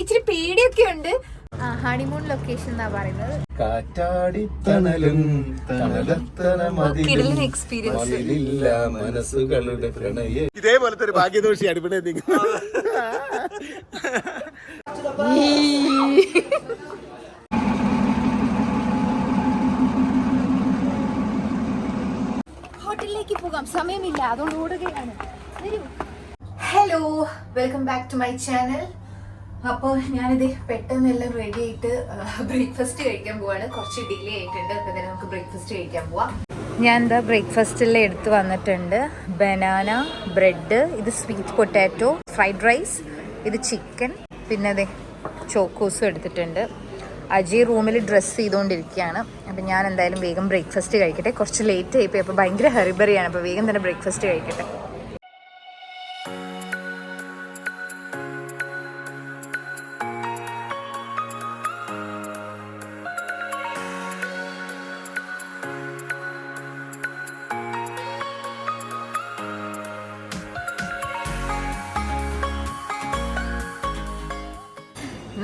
ഇച്ചിരി പേടിയൊക്കെ ഉണ്ട്. ഹണിമൂൺ ലൊക്കേഷൻ എന്നാ പറയുന്നത്. കാറ്റാടി തണലും തണലത്തന കിടിലൻ എക്സ്പീരിയൻസ് മനസ്സുകളുടെ പ്രണയ. ഇതേപോലത്തെ ഒരു ഭാഗ്യദോഷിയാണ് ഇവിടെ ഹോട്ടലിലേക്ക് പോകാം. സമയമില്ല. അതുകൊണ്ട് ഓടുകയാണ്. വരൂ. Hello welcome back to my channel അപ്പോൾ ഞാനിത് പെട്ടെന്നെല്ലാം റെഡി ആയിട്ട് ബ്രേക്ക്ഫാസ്റ്റ് കഴിക്കാൻ പോവാണ്. കുറച്ച് ഡിലേ ആയിട്ടുണ്ട്. അപ്പം തന്നെ നമുക്ക് ബ്രേക്ക്ഫാസ്റ്റ് കഴിക്കാൻ പോവാം. ഞാൻ എന്താ ബ്രേക്ക്ഫാസ്റ്റിൽ എടുത്ത് വന്നിട്ടുണ്ട്. ബനാന ബ്രെഡ് ഇത് സ്വീറ്റ് പൊട്ടാറ്റോ ഫ്രൈഡ് റൈസ് ഇത് ചിക്കൻ പിന്നെ അതെ ചോക്കോസും എടുത്തിട്ടുണ്ട്. അജി റൂമിൽ ഡ്രസ്സ് ചെയ്തുകൊണ്ടിരിക്കുകയാണ് അപ്പം ഞാൻ എന്തായാലും വേഗം ബ്രേക്ക്ഫാസ്റ്റ് കഴിക്കട്ടെ. കുറച്ച് ലേറ്റ് ആയിപ്പോയി. അപ്പോൾ ഭയങ്കര ഹെറിബറിയാണ് അപ്പോൾ വേഗം തന്നെ ബ്രേക്ക്ഫാസ്റ്റ് കഴിക്കട്ടെ.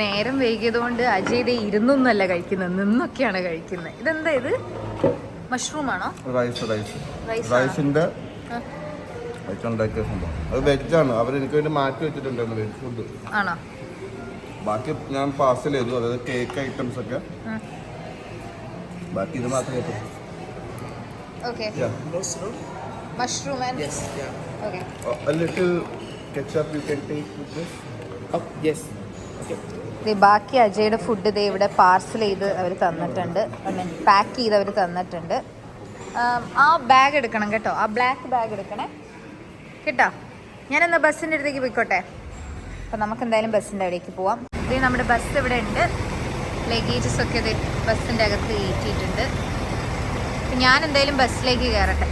നേരം വൈകിയതുകൊണ്ട് അജയ് ഇത് ഇരുന്നൊന്നല്ല കഴിക്കുന്നത്. നിന്നൊക്കെയാണ് കഴിക്കുന്നത്. ഇതെന്താ ഇത്? മഷ്റൂം ആണോ? റൈസ് റൈസ് റൈസിന്റെ ഉണ്ടാക്കിയ സംഭവം. അത് വെജാണ്. അവർ എനിക്ക് വേണ്ടി മാറ്റി വെച്ചിട്ടുണ്ടായിരുന്നു വെജ് ഫുഡ് ആണോ? ബാക്കി ഞാൻ പാർസൽ ചെയ്തു അതായത് കേക്ക് ഐറ്റംസ് ഒക്കെ. ബാക്കി ഇത് മാത്രമേ. Okay Yeah. Mushroom and okay ketchup a little ketchup you can take with this. ബാക്കി അജയുടെ ഫുഡ് ദേ ഇവിടെ പാർസൽ ചെയ്ത് അവർ തന്നിട്ടുണ്ട്. ഐ മീൻ പാക്ക് ചെയ്ത് അവർ തന്നിട്ടുണ്ട്. ആ ബാഗ് എടുക്കണം കേട്ടോ. ആ ബ്ലാക്ക് ബാഗ് എടുക്കണേ. കേട്ടോ? ഞാനെന്നാ ബസ്സിന്റെ അടുത്തേക്ക് പോയിക്കോട്ടെ? അപ്പം നമുക്ക് എന്തായാലും ബസ്സിന്റെ അവിടേക്ക് പോവാം. ഇത് നമ്മുടെ ബസ് ഇവിടെ ഉണ്ട്. ലഗേജസ് ഒക്കെ ഇത് ബസ്സിന്റെ അകത്ത് കയറ്റിയിട്ടുണ്ട്. ഞാൻ എന്തായാലും ബസ്സിലേക്ക് കയറട്ടെ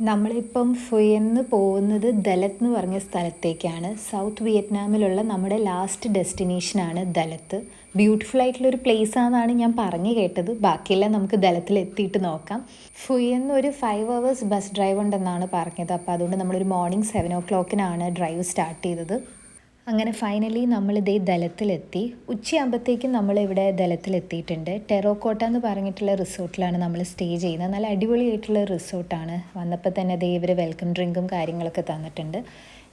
നമ്മളിപ്പം ഫുയെന്ന് പോകുന്നത് ദലത്ത് എന്ന് പറഞ്ഞ സ്ഥലത്തേക്കാണ്. സൗത്ത് വിയറ്റ്നാമിലുള്ള നമ്മുടെ ലാസ്റ്റ് ഡെസ്റ്റിനേഷനാണ് ദലത്ത്. ബ്യൂട്ടിഫുൾ ആയിട്ടുള്ള ഒരു പ്ലേസ് ആണെന്നാണ് ഞാൻ പറഞ്ഞു കേട്ടത്. ബാക്കിയെല്ലാം നമുക്ക് ദലത്തിൽ എത്തിയിട്ട് നോക്കാം. ഫുയെന്ന് ഒരു ഫൈവ് അവേഴ്സ് ബസ് ഡ്രൈവ് ഉണ്ടെന്നാണ് പറഞ്ഞത്. അപ്പോൾ അതുകൊണ്ട് നമ്മളൊരു മോർണിംഗ് സെവൻ ഓ ക്ലോക്കിനാണ് ഡ്രൈവ് സ്റ്റാർട്ട് ചെയ്തത്. അങ്ങനെ ഫൈനലി നമ്മൾ ഇതേ ദലത്തിലെത്തി. ഉച്ചയാകുമ്പോഴത്തേക്കും നമ്മളിവിടെ ദലത്തിലെത്തിയിട്ടുണ്ട്. ടെറോക്കോട്ട എന്ന് പറഞ്ഞിട്ടുള്ള റിസോർട്ടിലാണ് നമ്മൾ സ്റ്റേ ചെയ്യുന്നത്. നല്ല അടിപൊളിയായിട്ടുള്ള റിസോർട്ടാണ്. വന്നപ്പോൾ തന്നെ ദേ ഇവർ വെൽക്കം ഡ്രിങ്കും കാര്യങ്ങളൊക്കെ തന്നിട്ടുണ്ട്.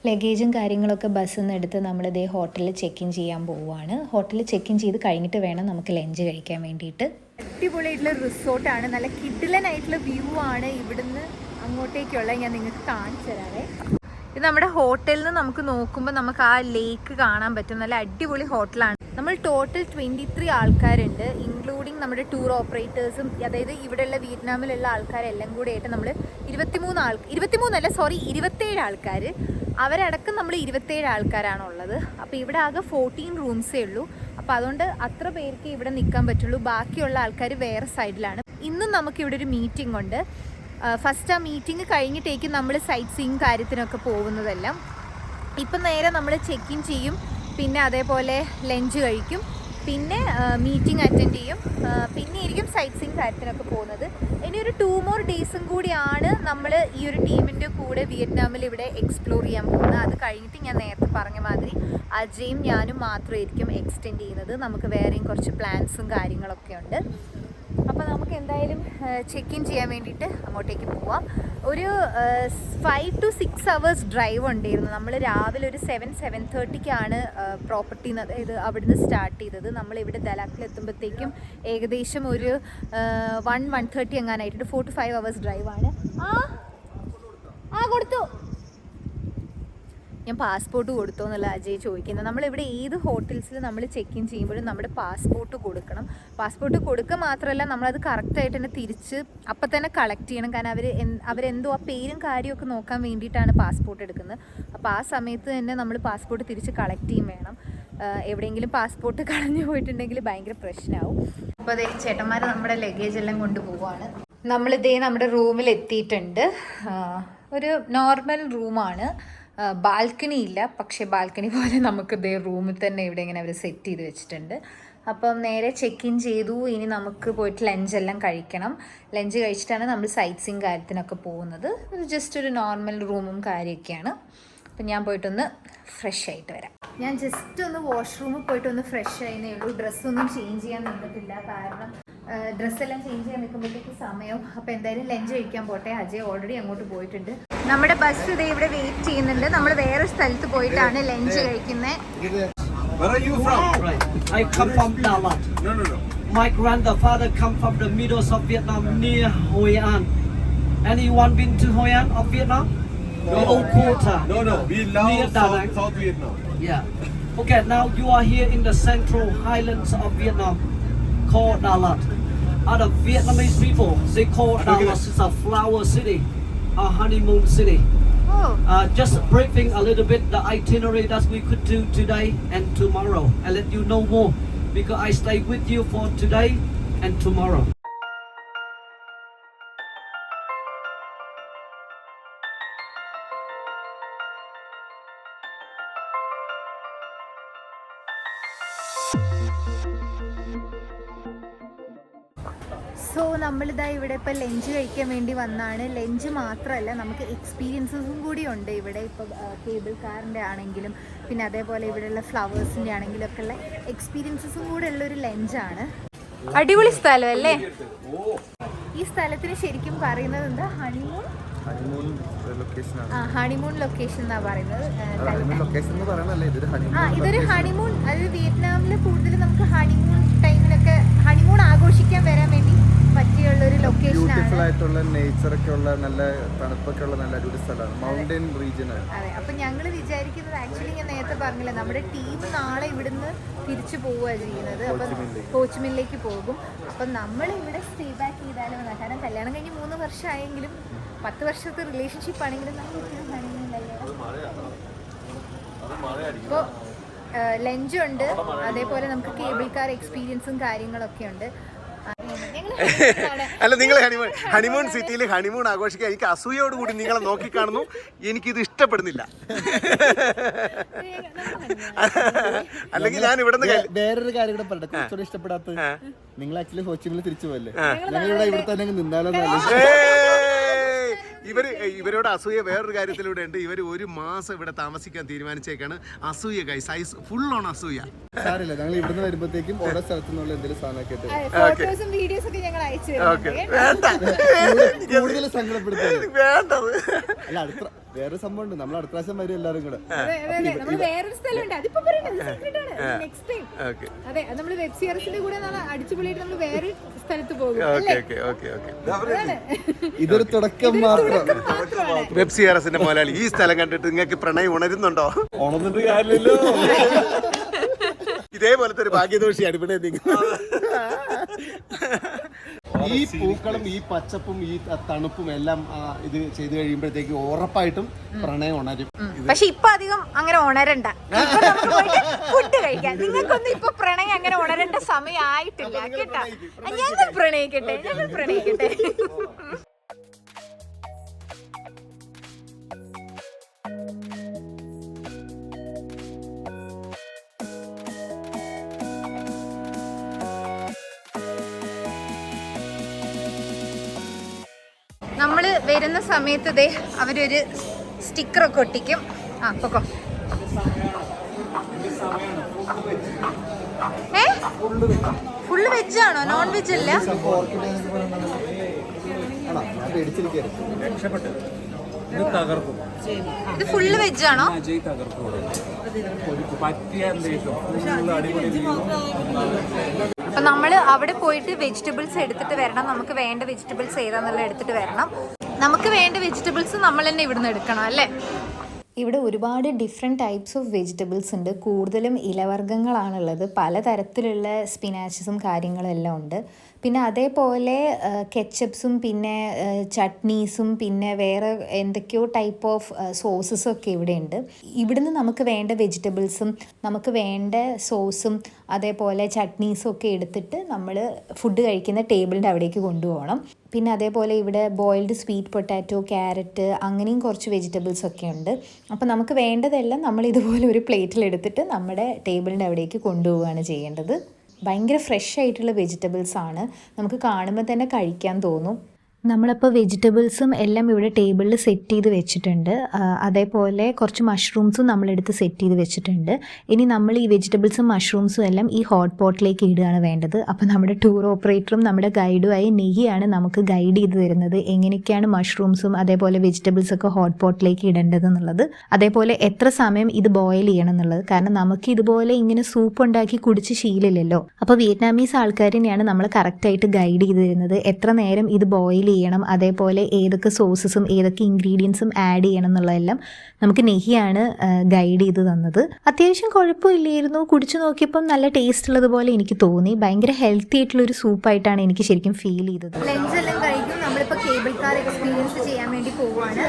ലഗേജും കാര്യങ്ങളൊക്കെ ബസ്സിൽ നിന്ന് എടുത്ത് നമ്മൾ ഹോട്ടലിൽ ചെക്ക് ഇൻ ചെയ്യാൻ പോവുകയാണ് ഹോട്ടലിൽ ചെക്ക് ഇൻ ചെയ്ത് കഴിഞ്ഞിട്ട് വേണം നമുക്ക് ലഞ്ച് കഴിക്കാൻ വേണ്ടിയിട്ട്. അടിപൊളിയായിട്ടുള്ള റിസോർട്ടാണ്. നല്ല കിഡിലനായിട്ടുള്ള വ്യൂ ആണ് ഇവിടുന്ന് അങ്ങോട്ടേക്കുള്ള. ഞാൻ നിങ്ങൾക്ക് കാണിച്ചു തരാവേ. ഇത് നമ്മുടെ ഹോട്ടലിൽ നിന്ന് നമുക്ക് നോക്കുമ്പോൾ നമുക്ക് ആ ലേക്ക് കാണാൻ പറ്റും. നല്ല അടിപൊളി ഹോട്ടലാണ്. നമ്മൾ ടോട്ടൽ ട്വന്റി ത്രീ ആൾക്കാരുണ്ട്. ഇൻക്ലൂഡിങ് നമ്മുടെ ടൂർ ഓപ്പറേറ്റേഴ്സും അതായത് ഇവിടെയുള്ള വിയറ്റ്നാമിലുള്ള ആൾക്കാരെല്ലാം കൂടെ ആയിട്ട് നമ്മൾ ഇരുപത്തിമൂന്ന് ആൾ ഇരുപത്തിമൂന്നല്ല സോറി ഇരുപത്തേഴ് ആൾക്കാർ അവരടക്കം നമ്മൾ ഇരുപത്തേഴ് ആൾക്കാരാണ് ഉള്ളത് അപ്പോൾ ഇവിടെ ആകെ ഫോർട്ടീൻ റൂംസേ ഉള്ളൂ. അപ്പോൾ അതുകൊണ്ട് അത്ര പേർക്ക് ഇവിടെ നിൽക്കാൻ പറ്റുള്ളൂ. ബാക്കിയുള്ള ആൾക്കാർ വേറെ സൈഡിലാണ് ഇന്നും നമുക്ക് ഇവിടെ ഒരു മീറ്റിംഗ് ഉണ്ട്. ഫസ്റ്റ് ആ മീറ്റിംഗ് കഴിഞ്ഞിട്ടേക്കും നമ്മൾ സൈറ്റ് സീയിങ് കാര്യത്തിനൊക്കെ പോകുന്നതെല്ലാം. ഇപ്പം നേരെ നമ്മൾ ചെക്ക് ഇൻ ചെയ്യും പിന്നെ അതേപോലെ ലഞ്ച് കഴിക്കും പിന്നെ മീറ്റിംഗ് അറ്റൻഡ് ചെയ്യും പിന്നെ ആയിരിക്കും സൈറ്റ് സീയിങ് കാര്യത്തിനൊക്കെ പോകുന്നത്. ഇനി ഒരു ടു മോർ ഡേയ്സും കൂടിയാണ് നമ്മൾ ഈ ഒരു ടീമിന്റെ കൂടെ വിയറ്റ്നാമിൽ ഇവിടെ എക്സ്പ്ലോർ ചെയ്യാൻ പോകുന്നത്. അത് കഴിഞ്ഞിട്ട് ഞാൻ നേരത്തെ പറഞ്ഞ മാതിരി അജയും ഞാനും മാത്രമായിരിക്കും എക്സ്റ്റെൻഡ് ചെയ്യുന്നത്. നമുക്ക് വേറെയും കുറച്ച് പ്ലാൻസും കാര്യങ്ങളൊക്കെ ഉണ്ട്. അപ്പോൾ നമുക്ക് എന്തായാലും ചെക്ക് ഇൻ ചെയ്യാൻ വേണ്ടിയിട്ട് അങ്ങോട്ടേക്ക് പോവാം. ഒരു five to six hours drive ഉണ്ടായിരുന്നു. നമ്മൾ രാവിലെ ഒരു സെവൻ സെവൻ തേർട്ടിക്കാണ് പ്രോപ്പർട്ടി അതായത് അവിടുന്ന് സ്റ്റാർട്ട് ചെയ്തത്. നമ്മൾ ഇവിടെ ദലാക്കിൽ എത്തുമ്പോഴത്തേക്കും ഏകദേശം ഒരു വൺ വൺ തേർട്ടി എങ്ങാനായിട്ട് ഫോർ ടു ഫൈവ് അവേഴ്സ് ഡ്രൈവാണ് ആ ആ കൊടുത്തു. ഞാൻ പാസ്പോർട്ട് കൊടുത്തോ എന്നുള്ള അജയ് ചോദിക്കുന്നത്. നമ്മളിവിടെ ഏത് ഹോട്ടൽസിൽ നമ്മൾ ചെക്ക് ഇൻ ചെയ്യുമ്പോഴും നമ്മുടെ പാസ്പോർട്ട് കൊടുക്കണം. പാസ്പോർട്ട് കൊടുക്കുക മാത്രമല്ല നമ്മളത് കറക്റ്റായിട്ട് തന്നെ തിരിച്ച് അപ്പം തന്നെ കളക്ട് ചെയ്യണം. കാരണം അവർ അവരെന്തോ ആ പേരും കാര്യമൊക്കെ നോക്കാൻ വേണ്ടിയിട്ടാണ് പാസ്പോർട്ട് എടുക്കുന്നത്. അപ്പോൾ ആ സമയത്ത് തന്നെ നമ്മൾ പാസ്പോർട്ട് തിരിച്ച് കളക്ട് ചെയ്യും വേണം. എവിടെയെങ്കിലും പാസ്പോർട്ട് കളഞ്ഞു പോയിട്ടുണ്ടെങ്കിൽ ഭയങ്കര പ്രശ്നമാവും അപ്പോൾ അതെ ചേട്ടന്മാർ നമ്മുടെ ലഗേജ് എല്ലാം കൊണ്ടുപോവാണ് നമ്മളിതേ നമ്മുടെ റൂമിൽ എത്തിയിട്ടുണ്ട്. ഒരു നോർമൽ റൂമാണ് ബാൽക്കണി ഇല്ല. പക്ഷേ ബാൽക്കണി പോലെ നമുക്ക് ഇതേ റൂമിൽ തന്നെ ഇവിടെ ഇങ്ങനെ അവർ സെറ്റ് ചെയ്ത് വെച്ചിട്ടുണ്ട്. അപ്പം നേരെ ചെക്ക് ഇൻ ചെയ്തു. ഇനി നമുക്ക് പോയിട്ട് ലഞ്ചെല്ലാം കഴിക്കണം. ലഞ്ച് കഴിച്ചിട്ടാണ് നമ്മൾ സൈറ്റ് സീൻ കാര്യത്തിനൊക്കെ പോകുന്നത്. ജസ്റ്റ് ഒരു നോർമൽ റൂമും കാര്യമൊക്കെയാണ് അപ്പം ഞാൻ പോയിട്ടൊന്ന് ഫ്രഷ് ആയിട്ട് വരാം. ഞാൻ ജസ്റ്റ് ഒന്ന് വാഷ്റൂമിൽ പോയിട്ട് ഒന്ന് ഫ്രഷ് ആയിരുന്നേ ഉള്ളൂ. ഡ്രസ്സൊന്നും ചേഞ്ച് ചെയ്യാൻ നിന്നിട്ടില്ല. കാരണം ഡ്രസ്സെല്ലാം ചേഞ്ച് ചെയ്യാൻ നിൽക്കുമ്പോഴത്തേക്ക് സമയം അപ്പോൾ എന്തായാലും ലഞ്ച് കഴിക്കാൻ പോട്ടെ. അജയ് ഓൾറെഡി അങ്ങോട്ട് പോയിട്ടുണ്ട്. നമ്മുടെ ബസ് ഇതേ ഇവിടെ വെയിറ്റ് ചെയ്യുന്നുണ്ട് നമ്മൾ വേറെ സ്ഥലത്ത് പോയിട്ടാണ് ലഞ്ച് കഴിക്കുന്നത് Where are you from? Right. I come from Dalat. No, no, no. My grandfather come from the middle of Vietnam near Hoi An. Anyone been to Hoi An of Vietnam? The old quarter. No, no. We love Near South, South Vietnam. Yeah. Okay, now you are here in the central highlands of Vietnam called Dalat. Other Vietnamese people, they call Dalat is a flower city, a honeymoon city. Oh Uh, just briefing a little bit the itinerary that we could do today and tomorrow and let you know more because I stay with you for today and tomorrow. ഇവിടെ ഇപ്പോൾ lunch കഴിക്കാൻ വേണ്ടി വന്നാണ്. Lunch മാത്രമല്ല നമുക്ക് എക്സ്പീരിയൻസസും കൂടി ഉണ്ട്. ഇവിടെ ഇപ്പോൾ കേബിൾ കാറിന്റെ ആണെങ്കിലും പിന്നെ അതേപോലെ ഇവിടെയുള്ള ഫ്ലവേഴ്സിന്റെ ആണെങ്കിലും ഒക്കെ ഉള്ള എക്സ്പീരിയൻസസും കൂടെ ഉള്ളൊരു ലഞ്ചാണ് അടിപൊളി സ്ഥലം അല്ലേ ഈ സ്ഥലത്തിന് ശരിക്കും പറയുന്നത് എന്താ? ഹണിമൂൺ ഹണിമൂൺ ലൊക്കേഷൻ ആണ്. ആ ഹണിമൂൺ ലൊക്കേഷൻ എന്നാ പറയുന്നത്. ആ, ഹണിമൂൺ ലൊക്കേഷൻ എന്ന് പറയണല്ലേ ഇതൊരു ആ ഹണിമൂൺ ഇതൊരു ഹണിമൂൺ അതായത് വിയറ്റ്നാമിൽ കൂടുതൽ നമുക്ക് ഹണിമൂൺ ടൈമിലൊക്കെ ഹണിമൂൺ ആഘോഷിക്കാൻ വരാൻ വേണ്ടി പറ്റിയുള്ള ഒരു ലൊക്കേഷൻ ബ്യൂട്ടിഫുൾ ആണ് ആയിട്ടുള്ള നേച്ചർ ഒക്കെ ഉള്ള നല്ല തണുപ്പൊക്കെ ഉള്ള നല്ല അടിപൊളി സ്ഥലമാണ്. മൗണ്ടൻ റീജിയൻ ആണ്. അതെ. അപ്പൊ ഞങ്ങൾ വിചാരിക്കുന്നത് ആക്ച്വലി ഞാൻ നേരത്തെ പറഞ്ഞില്ല നമ്മുടെ ടീം നാളെ ഇവിടുന്ന് തിരിച്ചു പോവുക ചെയ്യുന്നത്. അപ്പം കോച്ചുമില്ലേക്ക് പോകും. അപ്പം നമ്മൾ ഇവിടെ സ്റ്റേ ബാക്ക് ചെയ്താലും എന്നാ. കാരണം കല്യാണം കഴിഞ്ഞ് മൂന്ന് വർഷമായെങ്കിലും പത്ത് വർഷത്തെ റിലേഷൻഷിപ്പ് ആണെങ്കിലും നമ്മൾ ഒത്തിരി ഹണിമൂണിലല്ലേ ഇപ്പോൾ ലഞ്ചുണ്ട്. അതേപോലെ നമുക്ക് കേബിൾ കാർ എക്സ്പീരിയൻസും കാര്യങ്ങളൊക്കെ ഉണ്ട്. അല്ല നിങ്ങൾ ഹണിമൂൺ ഹണിമൂൺ സിറ്റിയിൽ ഹണിമൂൺ ആഘോഷിക്കുക എനിക്ക് അസൂയോട് കൂടി നിങ്ങളെ നോക്കിക്കാണുന്നു. എനിക്കിത് ഇഷ്ടപ്പെടുന്നില്ല. അല്ലെങ്കിൽ ഞാൻ ഇവിടെ നിന്ന് വേറൊരു കാര്യം കൂടെ പറയട്ടെ. കുറച്ചുകൂടി ഇഷ്ടപ്പെടാത്ത നിങ്ങൾ ആക്ച്വലി ഹോസ്റ്റലിൽ തിരിച്ചു പോയല്ലേ ഞങ്ങൾ ഇവിടെ ഇവിടെ തന്നെ നിന്നാലോ ഇവർ ഇവരോട് അസൂയ വേറൊരു കാര്യത്തിലൂടെ ഉണ്ട്. ഇവർ ഒരു മാസം ഇവിടെ താമസിക്കാൻ തീരുമാനിച്ചേക്കാണ്. അസൂയ കൈ സൈസ് ഫുൾ ഓൺ അസൂയ. സാരില്ല ഞങ്ങൾ ഇവിടുന്ന് വരുമ്പോഴത്തേക്കും ഓരോ സ്ഥലത്തു നിന്നുള്ള എന്തെങ്കിലും സാധനമൊക്കെ വേണ്ട. കൂടുതൽ സങ്കടപ്പെടുത്തുന്നത്. വേണ്ടത്? അല്ല അടുത്ത വേറെ സംഭവം ഉണ്ട് നമ്മൾ അടുത്ത പ്രാവശ്യം വരും എല്ലാവരും കൂടെ. അതെ അതെ അതെ. നമ്മൾ വേറൊരു സ്ഥലമുണ്ട്. അതിപ്പോ പറയണ്ടത് സീക്രട്ട് നെക്സ്റ്റ് ടൈം ഓക്കെ അതെ നമ്മൾ വെബ് സീരീസിന്റെ കൂടെ അടിച്ചുപൊളിയായിട്ട് നമ്മൾ വേറെ സ്ഥലത്ത് പോകും. ഇതൊരു തുടക്കം മാത്രം. വെബ് സി ആർ മുതലാളി ഈ സ്ഥലം കണ്ടിട്ട് നിങ്ങൾക്ക് പ്രണയം ഉണരുന്നുണ്ടോ? ഉണർന്നിട്ട് കാര്യമില്ലല്ലോ. ഇതേപോലത്തെ ഒരു ഭാഗ്യദോഷിയാണ് ഇവിടെ നിങ്ങൾ ഈ പൂക്കളും ഈ പച്ചപ്പും ഈ തണുപ്പും എല്ലാം ഇത് ചെയ്തു കഴിയുമ്പോഴത്തേക്ക് ഉറപ്പായിട്ടും പ്രണയം ഉണരും. പക്ഷെ ഇപ്പൊ അധികം അങ്ങനെ ഉണരണ്ട. ഇപ്പൊ നമുക്ക് പോയിട്ട് ഫുഡ് കഴിക്കാം. നിങ്ങൾക്കൊന്നും ഇപ്പൊ പ്രണയം അങ്ങനെ ഉണരേണ്ട സമയമായിട്ടില്ല കേട്ടാ? ഞങ്ങൾ പ്രണയിക്കട്ടെ. ഞങ്ങൾ പ്രണയിക്കട്ടെ. നമ്മൾ വരുന്ന സമയത്ത് ദേ അവരൊരു സ്റ്റിക്കറൊക്കെ ഒട്ടിക്കും. ആ പൊക്കോ. ഏ? ഫുള്ള് വെജ് ആണോ നോൺ വെജ് അല്ല ഇത് ഫുള്ള് വെജ് ആണോ അജയ് തകർക്കും പറ്റിയ എന്തെങ്കിലും full അടിപൊളി view. അപ്പൊ നമ്മൾ അവിടെ പോയിട്ട് വെജിറ്റബിൾസ് എടുത്തിട്ട് വരണം. നമുക്ക് വേണ്ട വെജിറ്റബിൾസ് ഏതാന്നുള്ള എടുത്തിട്ട് വരണം. നമുക്ക് വേണ്ട വെജിറ്റബിൾസ് നമ്മൾ തന്നെ ഇവിടുന്ന് എടുക്കണം അല്ലേ? ഇവിടെ ഒരുപാട് ഡിഫറെന്റ് ടൈപ്സ് ഓഫ് വെജിറ്റബിൾസ് ഉണ്ട്. കൂടുതലും ഇലവർഗങ്ങളാണുള്ളത്. പലതരത്തിലുള്ള സ്പിനാച്ചസും കാര്യങ്ങളും എല്ലാം ഉണ്ട്. പിന്നെ അതേപോലെ കെച്ചപ്സും പിന്നെ ചട്നീസും പിന്നെ വേറെ എന്തൊക്കെയോ ടൈപ്പ് ഓഫ് സോസസും ഒക്കെ ഇവിടെ ഉണ്ട്. ഇവിടുന്ന് നമുക്ക് വേണ്ട വെജിറ്റബിൾസും നമുക്ക് വേണ്ട സോസും അതേപോലെ ചട്നീസും ഒക്കെ എടുത്തിട്ട് നമ്മൾ ഫുഡ് കഴിക്കുന്ന ടേബിളിന്റെ അവിടേക്ക് കൊണ്ടുപോകണം. പിന്നെ അതേപോലെ ഇവിടെ ബോയിൽഡ് സ്വീറ്റ് പൊട്ടാറ്റോ ക്യാരറ്റ് അങ്ങനെയും കുറച്ച് വെജിറ്റബിൾസ് ഒക്കെ ഉണ്ട്. അപ്പോൾ നമുക്ക് വേണ്ടതെല്ലാം നമ്മൾ ഇതുപോലെ ഒരു പ്ലേറ്റിൽ എടുത്തിട്ട് നമ്മുടെ ടേബിളിന്റെ അവിടേക്ക് കൊണ്ടുപോവുകയാണ് ചെയ്യേണ്ടത്. ഭയങ്കര ഫ്രഷ് ആയിട്ടുള്ള വെജിറ്റബിൾസ് ആണ്. നമുക്ക് കാണുമ്പോൾ തന്നെ കഴിക്കാൻ തോന്നും. നമ്മളപ്പോൾ വെജിറ്റബിൾസും എല്ലാം ഇവിടെ ടേബിളിൽ സെറ്റ് ചെയ്ത് വെച്ചിട്ടുണ്ട്. അതേപോലെ കുറച്ച് മഷ്റൂംസും നമ്മളെടുത്ത് സെറ്റ് ചെയ്ത് വെച്ചിട്ടുണ്ട്. ഇനി നമ്മൾ ഈ വെജിറ്റബിൾസും മഷ്റൂംസും എല്ലാം ഈ ഹോട്ട് പോട്ടിലേക്ക് ഇടുകയാണ് വേണ്ടത്. അപ്പോൾ നമ്മുടെ ടൂർ ഓപ്പറേറ്ററും നമ്മുടെ ഗൈഡുമായി നെയ്യാണ് നമുക്ക് ഗൈഡ് ചെയ്ത് തരുന്നത് എങ്ങനെയൊക്കെയാണ് മഷ്റൂംസും അതേപോലെ വെജിറ്റബിൾസൊക്കെ ഹോട്ട് പോട്ടിലേക്ക് ഇടേണ്ടത് എന്നുള്ളത്. അതേപോലെ എത്ര സമയം ഇത് ബോയിൽ ചെയ്യണം എന്നുള്ളത്. കാരണം നമുക്ക് ഇതുപോലെ ഇങ്ങനെ സൂപ്പ് ഉണ്ടാക്കി കുടിച്ച് ശീലമില്ലല്ലോ. അപ്പോൾ വിയറ്റ്നാമീസ് ആൾക്കാരിനെയാണ് നമ്മൾ കറക്റ്റായിട്ട് ഗൈഡ് ചെയ്ത് തരുന്നത്. എത്ര നേരം ഇത് ബോയിൽ ചെയ്യണം. അതേപോലെ ഏതൊക്കെ സോസസും ഏതൊക്കെ ഇൻഗ്രീഡിയൻസും ആഡ് ചെയ്യണം എന്നുള്ളതെല്ലാം നമുക്ക് നെഹിയാണ് ഗൈഡ് ചെയ്ത് തന്നത്. അത്യാവശ്യം കുഴപ്പമില്ലായിരുന്നു. കുടിച്ചു നോക്കിയപ്പം നല്ല ടേസ്റ്റ് ഉള്ളതുപോലെ എനിക്ക് തോന്നി. ഭയങ്കര ഹെൽത്തി ആയിട്ടുള്ള ഒരു സൂപ്പായിട്ടാണ് എനിക്ക് ശരിക്കും ഫീൽ ചെയ്തത്. എല്ലാം കേബിൾ എക്സ്പീരിയൻസ് ചെയ്യാൻ വേണ്ടി പോവുകയാണ്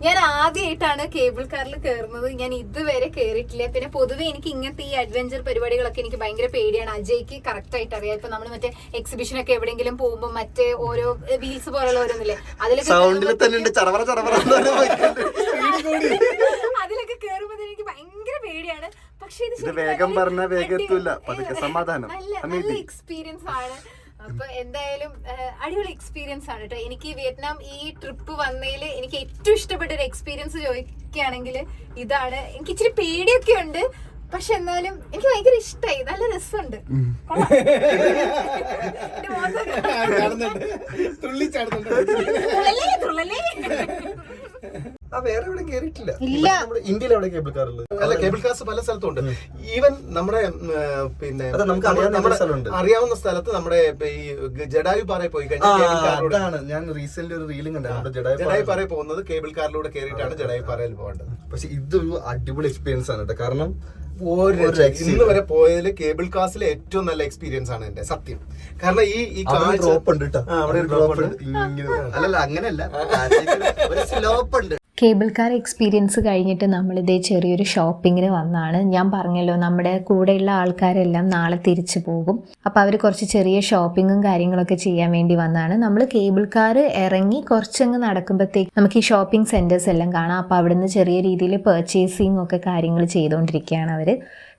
ഞാൻ ആദ്യമായിട്ടാണ് കേബിൾ കാറിൽ കയറുന്നത് ഞാൻ ഇതുവരെ കയറിയിട്ടില്ല പിന്നെ പൊതുവെ എനിക്ക് ഇങ്ങനത്തെ ഈ അഡ്വഞ്ചർ പരിപാടികളൊക്കെ എനിക്ക് ഭയങ്കര പേടിയാണ്. അജയ്ക്ക് കറക്റ്റ് ആയിട്ട് അറിയാം. ഇപ്പൊ നമ്മൾ മറ്റേ എക്സിബിഷൻ ഒക്കെ എവിടെയെങ്കിലും പോകുമ്പോൾ മറ്റേ ഓരോ വീൽസ് പോലുള്ള ഓരോന്നില്ലേ? അതിലൊക്കെ കേറുമ്പോ- അതിലൊക്കെ കയറുമ്പോൾ എനിക്ക് ഭയങ്കര പേടിയാണ്. പക്ഷെ ഇത് വേഗം പറഞ്ഞ വേഗത്തില്ല സമാധാനം. നല്ല നല്ല എക്സ്പീരിയൻസ് ആണ്. അപ്പൊ എന്തായാലും അടിപൊളി എക്സ്പീരിയൻസ് ആണ് കേട്ടോ എനിക്ക് വിയറ്റ്നാം ഈ ട്രിപ്പ് വന്നതിൽ എനിക്ക് ഏറ്റവും ഇഷ്ടപ്പെട്ട ഒരു എക്സ്പീരിയൻസ് ചോദിക്കുകയാണെങ്കിൽ ഇതാണ്. എനിക്ക് ഇച്ചിരി പേടിയൊക്കെ ഉണ്ട്. പക്ഷെ എന്നാലും എനിക്ക് ഭയങ്കര ഇഷ്ടമായി നല്ല രസമുണ്ട്. തുള്ളി തുള്ളലേ. ആ വേറെ എവിടെ കേറിയിട്ടില്ല. നമ്മുടെ ഇന്ത്യയിൽ എവിടെ കേബിൾ കാർ ഉള്ളത് അല്ല കേബിൾ കാർസ് പല സ്ഥലത്തുണ്ട്. ഈവൻ നമ്മുടെ പിന്നെ അതെ, നമുക്ക് അറിയാവുന്ന സ്ഥലമുണ്ട്. അറിയാവുന്ന സ്ഥലത്ത് നമ്മുടെ ഈ ജഡായു പാറയിൽ പോയി കഴിഞ്ഞാൽ കേബിൾ കാറിലൂടെ. അതാണ്. ഞാൻ റീസെന്റ് ഒരു റീലും കണ്ടായിരുന്നു ജഡായി പാറയിൽ. പോകുന്നത് കേബിൾ കാറിലൂടെ കയറിയിട്ടാണ് ജഡായു പാറയിൽ പോകേണ്ടത്. പക്ഷെ ഇതൊരു അടിപൊളി എക്സ്പീരിയൻസ് ആണ് കേട്ടോ. കാരണം ഇന്ന് വരെ പോയതിൽ കേബിൾ കാസിലെ ഏറ്റവും നല്ല എക്സ്പീരിയൻസ് ആണ് എന്റെ സത്യം. കാരണം ഈ ഈ ഡ്രോപ്പ് ഉണ്ട് കേട്ടോ. അല്ലല്ല അങ്ങനെയല്ല. ഒരു സ്ലോപ്പ് ഉണ്ട്. കേബിൾ കാർ എക്സ്പീരിയൻസ് കഴിഞ്ഞിട്ട് നമ്മളിതേ ചെറിയൊരു ഷോപ്പിങ്ങിന് വന്നാണ്. ഞാൻ പറഞ്ഞല്ലോ നമ്മുടെ കൂടെയുള്ള ആൾക്കാരെല്ലാം നാളെ തിരിച്ചു പോകും. അപ്പോൾ അവർ കുറച്ച് ചെറിയ ഷോപ്പിങ്ങും കാര്യങ്ങളൊക്കെ ചെയ്യാൻ വേണ്ടി വന്നാണ്. നമ്മൾ കേബിൾ കാർ ഇറങ്ങി കുറച്ചങ്ങ് നടക്കുമ്പോഴത്തേക്ക് നമുക്ക് ഈ ഷോപ്പിംഗ് സെന്റേഴ്സ് എല്ലാം കാണാം. അപ്പോൾ അവിടുന്ന് ചെറിയ രീതിയിൽ പർച്ചേസിങ് ഒക്കെ കാര്യങ്ങൾ ചെയ്തുകൊണ്ടിരിക്കുകയാണ് അവർ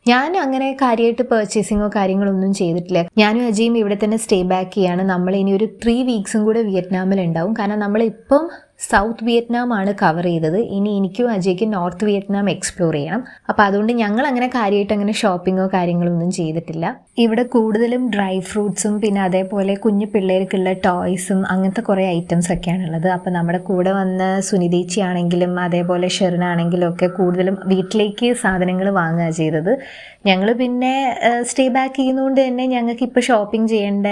ഞാൻ അങ്ങനെ കാര്യമായിട്ട് പർച്ചേസിങ്ങോ കാര്യങ്ങളൊന്നും ചെയ്തിട്ടില്ല. ഞാനും അജയും ഇവിടെ തന്നെ സ്റ്റേ ബാക്ക് ചെയ്യാണ്. നമ്മൾ ഇനി ഒരു ത്രീ വീക്സും കൂടെ വിയറ്റ്നാമിൽ ഉണ്ടാവും. കാരണം നമ്മളിപ്പം സൗത്ത് വിയറ്റ്നാം ആണ് കവർ ചെയ്തത്. ഇനി എനിക്കും അജയ്ക്കും നോർത്ത് വിയറ്റ്നാം എക്സ്പ്ലോർ ചെയ്യണം. അപ്പോൾ അതുകൊണ്ട് ഞങ്ങൾ അങ്ങനെ കാര്യമായിട്ട് അങ്ങനെ ഷോപ്പിങ്ങോ കാര്യങ്ങളോ ഒന്നും ചെയ്തിട്ടില്ല. ഇവിടെ കൂടുതലും ഡ്രൈ ഫ്രൂട്ട്സും പിന്നെ അതേപോലെ കുഞ്ഞു പിള്ളേർക്കുള്ള ടോയ്സും അങ്ങനത്തെ കുറേ ഐറ്റംസ് ഒക്കെയാണ് ഉള്ളത്. അപ്പോൾ നമ്മുടെ കൂടെ വന്ന സുനിതേച്ചി ആണെങ്കിലും അതേപോലെ ഷെറിൻ ആണെങ്കിലും ഒക്കെ കൂടുതലും വീട്ടിലേക്ക് സാധനങ്ങൾ വാങ്ങുക ചെയ്തത്. ഞങ്ങൾ പിന്നെ സ്റ്റേ ബാക്ക് ചെയ്യുന്നതുകൊണ്ട് തന്നെ ഞങ്ങൾക്ക് ഇപ്പോൾ ഷോപ്പിംഗ് ചെയ്യേണ്ട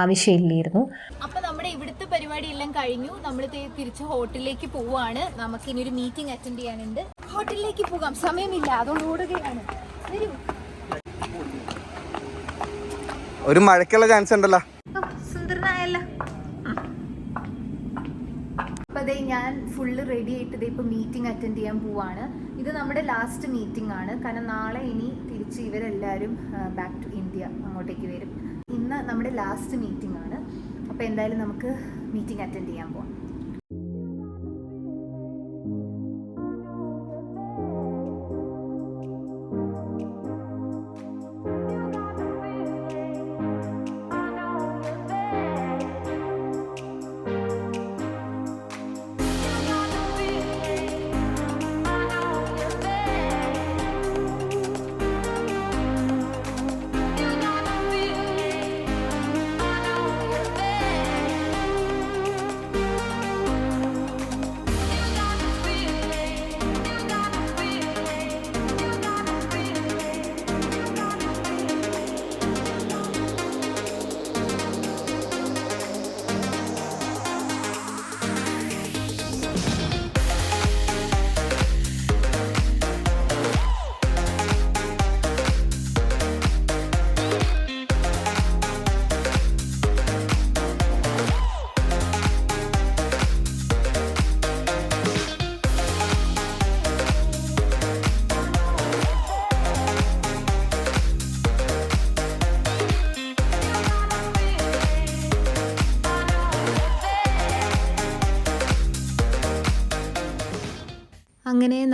ആവശ്യമില്ലായിരുന്നു. അപ്പോൾ നമ്മുടെ ഇവിടുത്തെ പരിപാടി എല്ലാം കഴിഞ്ഞു. നമ്മൾ തിരിച്ച് ഹോട്ടലിലേക്ക് പോവാണ് നമുക്ക് ഇനി ഒരു മീറ്റിംഗ് അറ്റൻഡ് ചെയ്യാനുണ്ട്. ഹോട്ടലിലേക്ക് പോകാം. സമയമില്ല. അതുകൊണ്ട് ഓടുകയാണ്. വരൂ. ഒരു മഴക്കുള്ള ചാൻസ് ഉണ്ടല്ലോ. സുന്ദരനായല്ലോ. അപ്പൊ അതെ ഞാൻ ഫുള്ള് റെഡി ആയിട്ട് ഇതേ ഇപ്പൊ മീറ്റിംഗ് അറ്റൻഡ് ചെയ്യാൻ പോവാണ്. ഇത് നമ്മുടെ ലാസ്റ്റ് മീറ്റിംഗ് ആണ്. കാരണം നാളെ ഇനി തിരിച്ച് ഇവരെല്ലാവരും ബാക്ക് ടു ഇന്ത്യ അങ്ങോട്ടേക്ക് വരും. ഇന്ന് നമ്മുടെ ലാസ്റ്റ് മീറ്റിംഗ് ആണ്. അപ്പോൾ എന്തായാലും നമുക്ക് മീറ്റിംഗ് അറ്റൻഡ് ചെയ്യാൻ പോവാം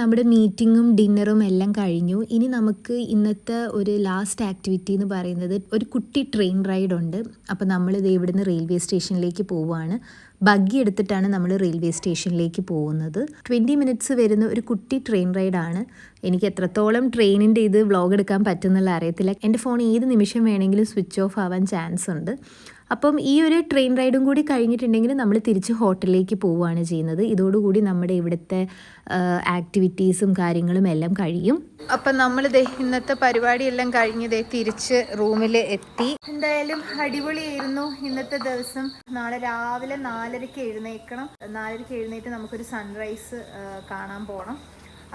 നമ്മുടെ മീറ്റിങ്ങും ഡിന്നറും എല്ലാം കഴിഞ്ഞു. ഇനി നമുക്ക് ഇന്നത്തെ ഒരു ലാസ്റ്റ് ആക്ടിവിറ്റി എന്ന് പറയുന്നത് ഒരു കുട്ടി ട്രെയിൻ റൈഡ് ഉണ്ട്. അപ്പോൾ നമ്മളിത് ഇവിടുന്ന് റെയിൽവേ സ്റ്റേഷനിലേക്ക് പോവുകയാണ് ബഗ്ഗി എടുത്തിട്ടാണ് നമ്മൾ റെയിൽവേ സ്റ്റേഷനിലേക്ക് പോകുന്നത്. ട്വന്റി മിനിറ്റ്സ് വരുന്ന ഒരു കുട്ടി ട്രെയിൻ റൈഡാണ് എനിക്ക് എത്രത്തോളം ട്രെയിനിന്റെ ഇത് വ്ളോഗ് എടുക്കാൻ പറ്റുന്നുള്ള അറിയത്തില്ല. എന്റെ ഫോൺ ഏത് നിമിഷം വേണമെങ്കിലും സ്വിച്ച് ഓഫ് ആവാൻ ചാൻസ് ഉണ്ട്. അപ്പം ഈ ഒരു ട്രെയിൻ റൈഡും കൂടി കഴിഞ്ഞിട്ടുണ്ടെങ്കിൽ നമ്മൾ തിരിച്ച് ഹോട്ടലിലേക്ക് പോവുകയാണ് ചെയ്യുന്നത്. ഇതോടുകൂടി നമ്മുടെ ഇവിടുത്തെ ആക്ടിവിറ്റീസും കാര്യങ്ങളും എല്ലാം കഴിയും. അപ്പം നമ്മൾ ഇന്നത്തെ പരിപാടിയെല്ലാം കഴിഞ്ഞ് തിരിച്ച് റൂമിൽ എത്തി. എന്തായാലും അടിപൊളിയായിരുന്നു ഇന്നത്തെ ദിവസം. നാളെ രാവിലെ നാലരയ്ക്ക് എഴുന്നേൽക്കണം. നാലരയ്ക്ക് എഴുന്നേറ്റ് നമുക്കൊരു സൺറൈസ് കാണാൻ പോകണം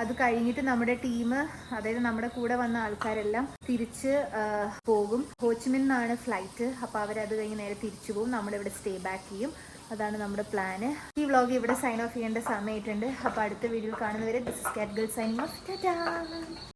അത് കഴിഞ്ഞിട്ട് നമ്മുടെ ടീം അതായത് നമ്മുടെ കൂടെ വന്ന ആൾക്കാരെല്ലാം തിരിച്ച് പോകും. കോച്ചിമിൽ ഹോച്ചിമിന്നാണ് ഫ്ലൈറ്റ് അപ്പോൾ അവരത് കഴിഞ്ഞ് നേരെ തിരിച്ചു പോകും. നമ്മളിവിടെ സ്റ്റേ ബാക്ക് ചെയ്യും. അതാണ് നമ്മുടെ പ്ലാന് ഈ വ്ളോഗ് ഇവിടെ സൈൻ ഓഫ് ചെയ്യേണ്ട സമയമായിട്ടുണ്ട്. അപ്പോൾ അടുത്ത വീഡിയോയിൽ കാണുന്നവരെ ദിസ് കാറ്റ് ഗേൾ സൈനിങ് ഓഫ്